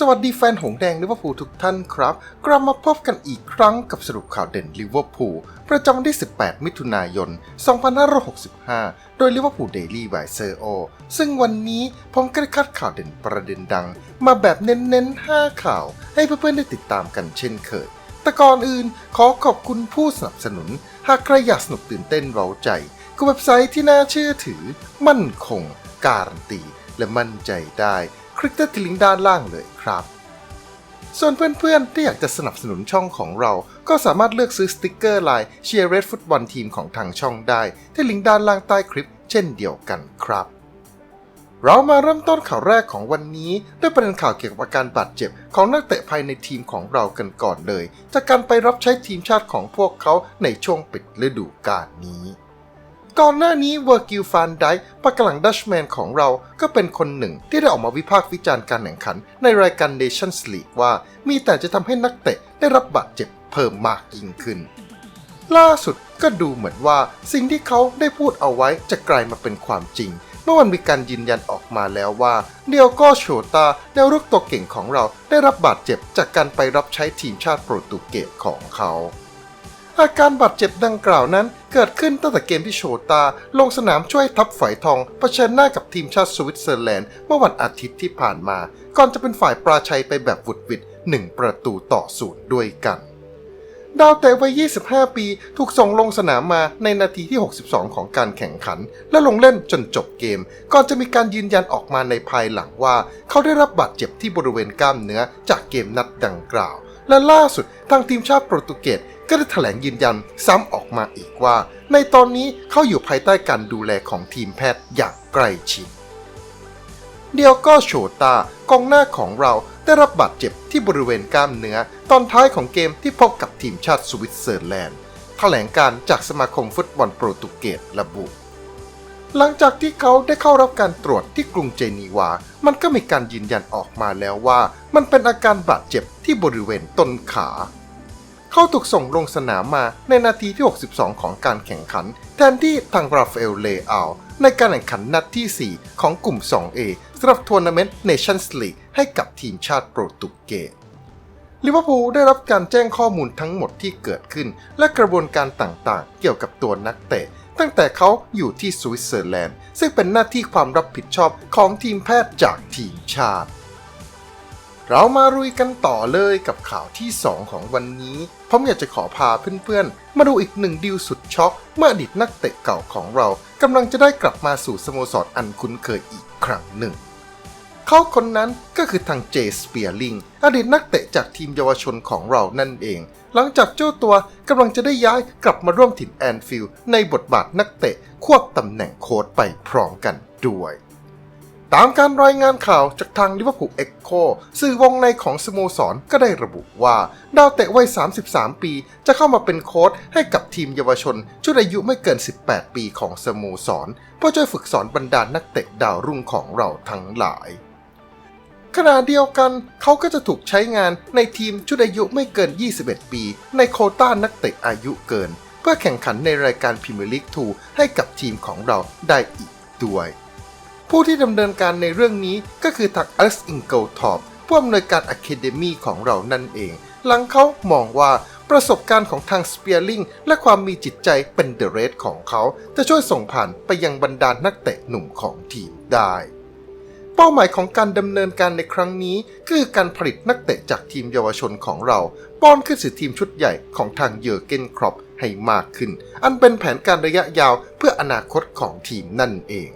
สวัสดีแฟนหงแดงลิเวอร์พูลทุกท่านครับ กลับมาพบกันอีกครั้งกับสรุปข่าวเด่นลิเวอร์พูลประจำวันที่ 18 มิถุนายน 2565 โดยลิเวอร์พูลเดลี่บายเซอร์โอซึ่งวันนี้ผมก็ได้คัดข่าวเด่นประเด็นดัง มาแบบเน้นๆ 5 ข่าว ให้เพื่อนๆ ได้ติดตามกันเช่นเคย แต่ก่อนอื่นขอขอบคุณผู้สนับสนุน หากใครอยากสนุกตื่นเต้นเร้าใจกับเว็บไซต์ที่น่าเชื่อถือ มั่นคง การันตี และมั่นใจได้ คลิกที่ลิงก์ด้านล่างเลยครับ ส่วนเพื่อนๆ ที่อยากจะสนับสนุนช่องของเรา ก็สามารถเลือกซื้อสติกเกอร์ลายเชียร์เรดฟุตบอลทีมของทางช่องได้ที่ลิงก์ด้านล่างใต้คลิป เช่นเดียวกันครับเรามาเริ่มต้นข่าวแรกของวันนี้ ด้วยประเด็นข่าวเกี่ยวกับอาการบาดเจ็บ ของนักเตะภายในทีมของเรากันก่อนเลย จากการไปรับใช้ทีมชาติของพวกเขาในช่วงปิดฤดูกาลนี้ ก่อนหน้านี้เวอร์กิลฟานไดปากกลังดัชแมนของเราก็เป็นคนหนึ่งที่ได้ออกมาวิพากษ์วิจารณ์การแข่งขันในรายการ Nations League ว่ามีแต่จะทำให้นักเตะได้รับบาดเจ็บเพิ่มมากยิ่งขึ้น ล่าสุดก็ดูเหมือนว่าสิ่งที่เขาได้พูดเอาไว้จะกลายมาเป็นความจริง เมื่อวันมีการยืนยันออกมาแล้วว่าเดียวก็โชตาแนวรุกตัวเก่งของเราได้รับบาดเจ็บจากการไปรับใช้ทีมชาติโปรตุเกสของเขา อาการบาดเจ็บดังกล่าวนั้น เกิดขึ้นตั้งแต่เกมที่โชตา ลงสนามช่วยทัพฝอยทองเผชิญหน้ากับทีมชาติสวิตเซอร์แลนด์ เมื่อวันอาทิตย์ที่ผ่านมา ก่อนจะเป็นฝ่ายปราชัยไปแบบวุดวิดหนึ่งประตูต่อศูนย์ด้วยกันดาวเตะวัย 25 ปี ถูกส่งลงสนามมาในนาทีที่ 62 ของการแข่งขัน และลงเล่นจนจบเกม ก่อนจะมีการยืนยันออกมาในภายหลังว่า เขาได้รับบาดเจ็บที่บริเวณกล้ามเนื้อจากเกมนัดดังกล่าว และล่าสุดทางทีมชาติโปรตุเกส ก็ได้แถลงยืนยันซ้ำออกมาอีกว่า ในตอนนี้เขาอยู่ภายใต้การดูแลของทีมแพทย์อย่างใกล้ชิดเดียวก็โชตากองหน้าของเราได้รับบาดเจ็บที่บริเวณกล้ามเนื้อ ตอนท้ายของเกมที่พบกับทีมชาติสวิตเซอร์แลนด์แถลงการจากสมาคมฟุตบอลโปรตุเกสระบุ หลังจากที่เขาได้เข้ารับการตรวจที่กรุงเจนีวา มันก็มีการยืนยันออกมาแล้วว่า มันเป็นอาการบาดเจ็บที่บริเวณต้นขา เขาถูกส่งลงสนามมาในนาทีที่ 62 ของการแข่งขัน แทนที่ทางราฟาเอลเลอาลในการแข่งขันนัดที่ 4 ของกลุ่ม 2A สำหรับทัวร์นาเมนต์ Nations League ให้กับทีมชาติโปรตุเกสลิเวอร์พูลได้รับการแจ้งข้อมูลทั้งหมดที่เกิดขึ้น และกระบวนการต่างๆ เกี่ยวกับตัวนักเตะ ตั้งแต่เขาอยู่ที่สวิตเซอร์แลนด์ ซึ่งเป็นหน้าที่ความรับผิดชอบของทีมแพทย์จากทีมชาติ เรามารุยกันต่อเลยกับข่าวที่ 2 ของวันนี้ผมอยากจะขอพาเพื่อนๆ มาดูอีกหนึ่งดีลสุดช็อก เมื่ออดีตนักเตะเก่าของเรากำลังจะได้กลับมาสู่สโมสรอันคุ้นเคยอีกครั้งหนึ่ง เขาคนนั้นก็คือทางเจสเปียริง อดีตนักเตะจากทีมเยาวชนของเรานั่นเอง หลังจากเจ้าตัวกำลังจะได้ย้ายกลับมาร่วมถิ่นแอนฟิลด์ในบทบาทนักเตะควบตำแหน่งโค้ชไปพร้อมกันด้วย ตามการรายงานข่าวจากทางลิเวอร์พูลเอ็กโคสื่อวงในของสโมสรก็ได้ระบุว่า ดาวเตะวัย 33 ปี จะเข้ามาเป็นโค้ชให้กับทีมเยาวชน ชุดอายุไม่เกิน 18 ปีของสโมสร เพื่อช่วยฝึกสอนบรรดานักเตะดาวรุ่งของเราทั้งหลาย ขณะเดียวกันเขาก็จะถูกใช้งานในทีมชุดอายุไม่เกิน 21 ปี ในโคต้านักเตะอายุเกิน เพื่อแข่งขันในรายการพรีเมียร์ลีก2ให้กับทีมของเราได้อีกด้วย ผู้ที่ดำเนินการในเรื่องนี้ก็คือทางอเล็กซ์อิงเกิลทอปผู้อำนวยการอะคาเดมีของเรานั่นเอง หลังเขามองว่าประสบการณ์ของทางสเปียริงและความมีจิตใจเป็นเดอะเรสของเขา จะช่วยส่งผ่านไปยังบรรดานักเตะหนุ่มของทีมได้ เป้าหมายของการดำเนินการในครั้งนี้ คือการผลิตนักเตะจากทีมเยาวชนของเรา ป้อนขึ้นสู่ทีมชุดใหญ่ของทางเยอร์เกนครอปให้มากขึ้น อันเป็นแผนการระยะยาวเพื่ออนาคตของทีมนั่นเอง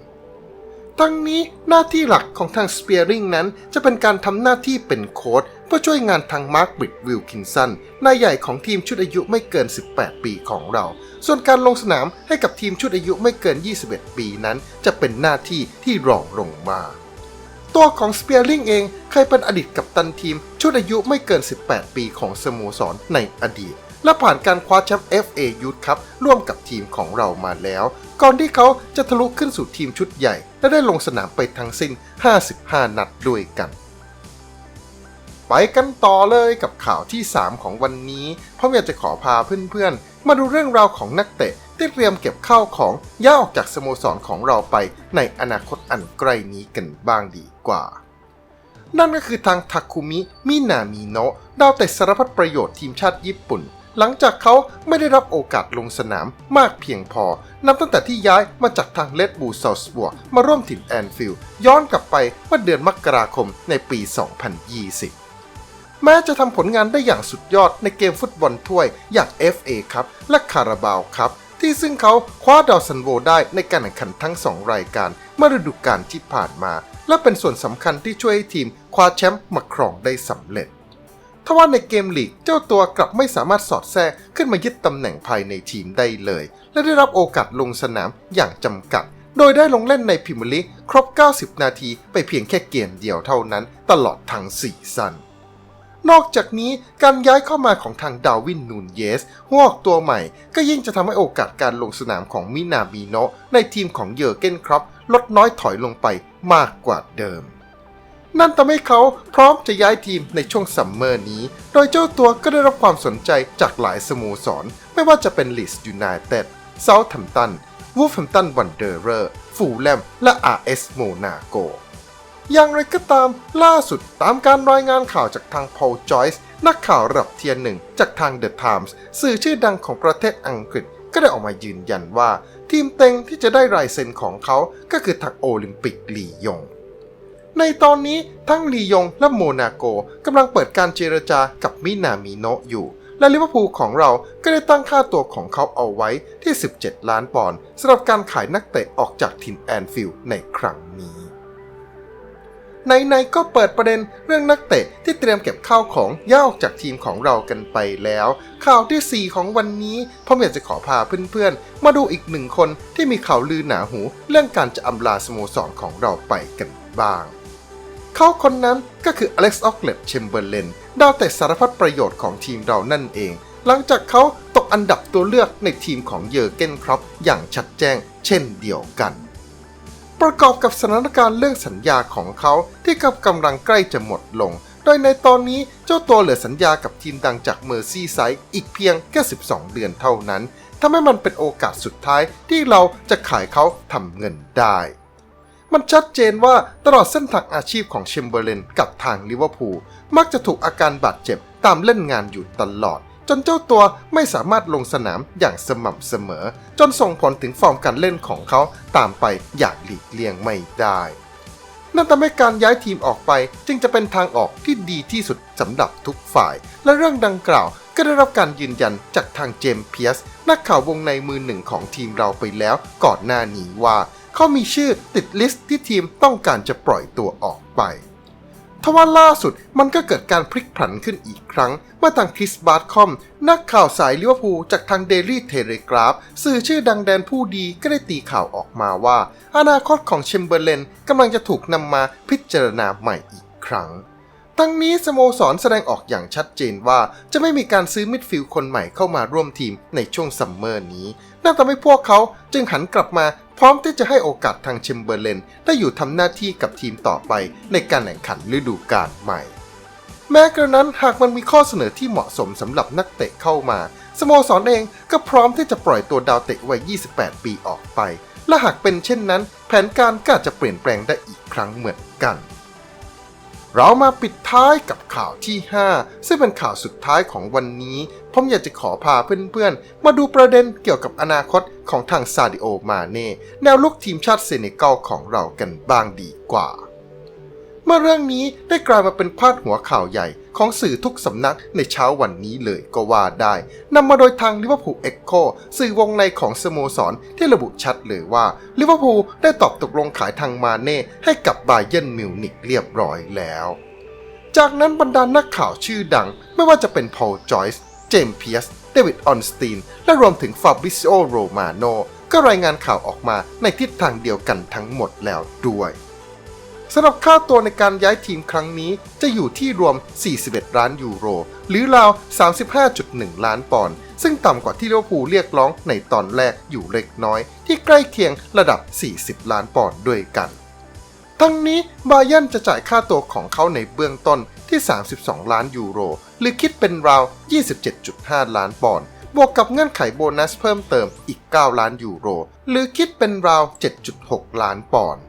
ทั้งนี้หน้าที่หลักของทางสเปียริงนั้น จะเป็นการทำหน้าที่เป็นโค้ชเพื่อช่วยงานทางมาร์คบริดวิลคินสันนายใหญ่ของทีมชุดอายุไม่เกิน 18 ปีของเรา ส่วนการลงสนามให้กับทีมชุดอายุไม่เกิน 21 ปีนั้น จะเป็นหน้าที่ที่รองลงมา ตัวของสเปียริงเองเคยเป็นอดีตกัปตันทีมชุดอายุไม่เกิน 18 ปีของสโมสรในอดีต และผ่านการคว้าแชมป์ FA Youth Cup ร่วมกับทีมของเรามาแล้ว ก่อนที่เขาจะทะลุขึ้นสู่ทีมชุดใหญ่ และได้ลงสนามไปทั้งสิ้น 55 นัดด้วยกัน ไปกันต่อเลยกับข่าวที่ 3 ของวันนี้ผมอยากจะขอพาเพื่อนๆ มาดูเรื่องราวของนักเตะที่เตรียมเก็บข้าวของย้ายออกจากสโมสรของเราไปในอนาคตอันใกล้นี้กันบ้างดีกว่านั่นก็คือทางทาคุมิ มินามิโนะ ดาวเตะสารพัดประโยชน์ทีมชาติญี่ปุ่น หลังจากเขาไม่ได้รับโอกาสลงสนามมากเพียงพอ นับตั้งแต่ที่ย้ายมาจากทางเลดบูซอลสบวมาร่วมถิ่นแอนฟิลด์ย้อนกลับไปเมื่อเดือนมกราคมในปี 2020 แม้จะทำผลงานได้อย่างสุดยอดในเกมฟุตบอลถ้วยอย่าง FA ครับ และคาราบาวครับ ที่ซึ่งเขาคว้าดาวซันโวได้ในการแข่งขันทั้ง 2 รายการเมื่อฤดูกาลที่ผ่านมา และเป็นส่วนสำคัญที่ช่วยให้ทีมคว้าแชมป์มาครองได้สำเร็จ ทว่าในเกมลีกเจ้าตัวกลับไม่สามารถสอดแทรกขึ้นมายึดตำแหน่งภายในทีมได้เลย และได้รับโอกาสลงสนามอย่างจำกัด โดยได้ลงเล่นในพรีเมียร์ลีกครบ 90 นาทีไปเพียงแค่เกมเดียวเท่านั้นตลอดทั้งซีซั่นนอกจากนี้การย้ายเข้ามาของทางดาวินนูนเยสหัวออกตัวใหม่ ก็ยิ่งจะทำให้โอกาสการลงสนามของมินาบีโนะในทีมของเยอร์เกนครับลดน้อยถอยลงไปมากกว่าเดิม นั่นทำให้เขาพร้อมจะย้ายทีมในช่วงซัมเมอร์นี้ โดยเจ้าตัวก็ได้รับความสนใจจากหลายสโมสร ไม่ว่าจะเป็นลีสยูไนเต็ดเซาท์แฮมป์ตันวูฟแฮมป์ตันวันเดอร์เรอร์ฟูลแลมและ RS โมนาโกอย่างไรก็ตามล่าสุดตามการรายงานข่าวจากทางพอลจอยส์นักข่าวระดับเทียนหนึ่งจากทาง The Times สื่อชื่อดังของประเทศอังกฤษก็ได้ออกมายืนยันว่า ทีมเต็งที่จะได้รายเซ็นของเขาก็คือทางโอลิมปิกลียง ในตอนนี้ทั้งลียงและโมนาโกกำลังเปิดการเจรจากับมินามิโนะอยู่ และลิเวอร์พูลของเราก็ได้ตั้งค่าตัวของเขาเอาไว้ที่ 17 ล้านปอนด์สำหรับการขายนักเตะออกจากถิ่นแอนฟิลด์ในครั้งนี้ในๆก็เปิดประเด็นเรื่องนักเตะที่เตรียมเก็บข้าวของย่าออกจากทีมของเรากันไปแล้ว ข่าวทีสี่4 ของวันนี้ผมอยากจะขอพาเพื่อนๆ มาดูอีกหนึ่งคนที่มีข่าวลือหนาหู เรื่องการจะอำลาสโมสรของเราไปกันบ้าง เขาคนนั้นก็คืออเล็กซ์ออกเลตเชมเบอร์เลนดาวเตะสารพัดประโยชน์ของทีมเรานั่นเอง หลังจากเขาตกอันดับตัวเลือกในทีมของเยอร์เกนครอปอย่างชัดแจ้งเช่นเดียวกัน ประกอบกับสถานการณ์เรื่องสัญญาของเขาที่กำลังใกล้จะหมดลง โดยในตอนนี้เจ้าตัวเหลือสัญญากับทีมดังจากเมอร์ซี่ไซด์อีกเพียงแค่ 12 เดือนเท่านั้นทำให้มันเป็นโอกาสสุดท้ายที่เราจะขายเขาทำเงินได้ มันชัดเจนว่าตลอดเส้นทางอาชีพของเชมเบอร์เลนกับทางลิเวอร์พูลมักจะถูกอาการบาดเจ็บตามเล่นงานอยู่ตลอด จนเจ้าตัวไม่สามารถลงสนามอย่างสม่ำเสมอ จนส่งผลถึงฟอร์มการเล่นของเขาตามไปอย่างหลีกเลี่ยงไม่ได้นั่นทำให้การย้ายทีมออกไปจึงจะเป็นทางออกที่ดีที่สุดสำหรับทุกฝ่าย และเรื่องดังกล่าวก็ได้รับการยืนยันจากทางเจมส์เพียสนักข่าววงในมือหนึ่งของทีมเราไปแล้วก่อนหน้านี้ว่า เขามีชื่อติดลิสต์ที่ทีมต้องการจะปล่อยตัวออกไปทว่าล่าสุดมันก็เกิดการพลิกผันขึ้นอีกครั้ง เมื่อทางคริสบาร์คอม นักข่าวสายลิเวอร์พูลจากทางเดลี่เทเลกราฟสื่อชื่อดังแดนผู้ดีก็ได้ตีข่าวออกมาว่า อนาคตของเชมเบอร์เลนกำลังจะถูกนำมาพิจารณาใหม่อีกครั้ง ทั้งนี้สโมสรแสดงออกอย่างชัดเจนว่าจะไม่มีการซื้อมิดฟิลด์คนใหม่เข้ามาร่วมทีมในช่วงซัมเมอร์นี้นั่นทำให้พวกเขาจึงหันกลับมาพร้อมที่จะให้โอกาสทางเชมเบอร์เลนได้อยู่ทำหน้าที่กับทีมต่อไปในการแข่งขันฤดูกาลใหม่ แม้กระนั้นหากมันมีข้อเสนอที่เหมาะสมสำหรับนักเตะเข้ามา สโมสรเองก็พร้อมที่จะปล่อยตัวดาวเตะวัย 28 ปีออกไป และหากเป็นเช่นนั้น แผนการก็จะเปลี่ยนแปลงได้อีกครั้งเหมือนกัน เรามาปิดท้ายกับข่าวที่ 5 ซึ่งเป็นข่าวสุดท้ายของวันนี้ ผมอยากจะขอพาเพื่อนๆ มาดูประเด็นเกี่ยวกับอนาคตของทางซาดิโอมาเน่แนวลุกทีมชาติเซเนกัลของเรากันบ้างดีกว่า เมื่อเรื่องนี้ได้กลายมาเป็นพาดหัวข่าวใหญ่ ของสื่อทุกสำนักในเช้าวันนี้เลยก็ว่าได้นำมาโดยทางลิเวอร์พูลเอ็กโคสื่อวงในของสโมสรที่ระบุชัดเลยว่าลิเวอร์พูลได้ตอบตกลงขายทางมาเน่ให้กับบาเยร์นมิวนิกเรียบร้อยแล้ว จากนั้นบรรดานักข่าวชื่อดังไม่ว่าจะเป็นพอลจอยส์เจมส์เพียสเดวิดออนสตีน และรวมถึงฟาบริซิโอโรมาโนก็รายงานข่าวออกมาในทิศทางเดียวกันทั้งหมดแล้วด้วย สำหรับค่าตัวในการย้ายทีมครั้งนี้จะอยู่ที่รวม 41 ล้านยูโร หรือราว 35.1 ล้านปอนด์ ซึ่งต่ำกว่าที่ลิเวอร์พูลเรียกร้องในตอนแรกอยู่เล็กน้อย ที่ใกล้เคียงระดับ 40 ล้านปอนด์ด้วยกัน ทั้งนี้บายร์นจะจ่ายค่าตัวของเขาในเบื้องต้นที่ 32 ล้านยูโร หรือคิดเป็นราว 27.5 ล้านปอนด์บวกกับเงื่อนไขโบนัสเพิ่มเติมอีก 9 ล้านยูโร หรือคิดเป็นราว 7.6 ล้านปอนด์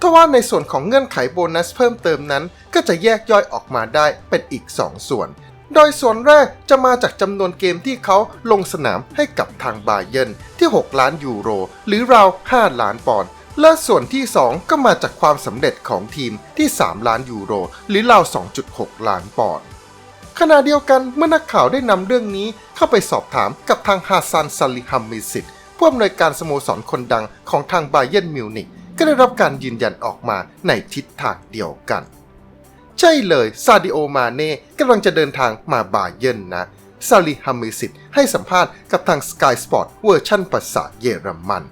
ทว่าในส่วนของเงื่อนไขโบนัสเพิ่มเติมนั้น ก็จะแยกย่อยออกมาได้เป็นอีก 2 ส่วน โดยส่วนแรกจะมาจากจำนวนเกมที่เขาลงสนามให้กับทางบาเยนที่ 6 ล้านยูโร หรือราว 5 ล้านปอนด์และส่วนที่ 2 ก็มาจากความสำเร็จของทีมที่ 3 ล้านยูโร หรือราว 2.6 ล้านปอนด์ขณะเดียวกันเมื่อนักข่าวได้นำเรื่องนี้เข้าไปสอบถามกับทางฮาซันซาลิฮัมมิสิตผู้อำนวยการสโมสรคนดังของทางบาเยิร์นมิวนิก ก็ได้รับการยืนยันออกมาในทิศทางเดียวกัน ใช่เลยซาดิโอมาเน่กำลังจะเดินทางมาบาเยินนะ ซาลิฮัมมิสิตให้สัมภาษณ์กับทาง Sky Sport เวอร์ชั่นภาษาเยอรมัน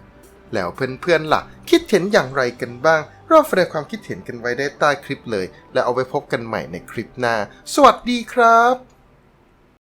แล้วเพื่อนๆล่ะ คิดเห็นอย่างไรกันบ้างรอบแสดงความคิดเห็นกันไว้ได้ใต้คลิปเลย แล้วเอาไว้พบกันใหม่ในคลิปหน้า สวัสดีครับ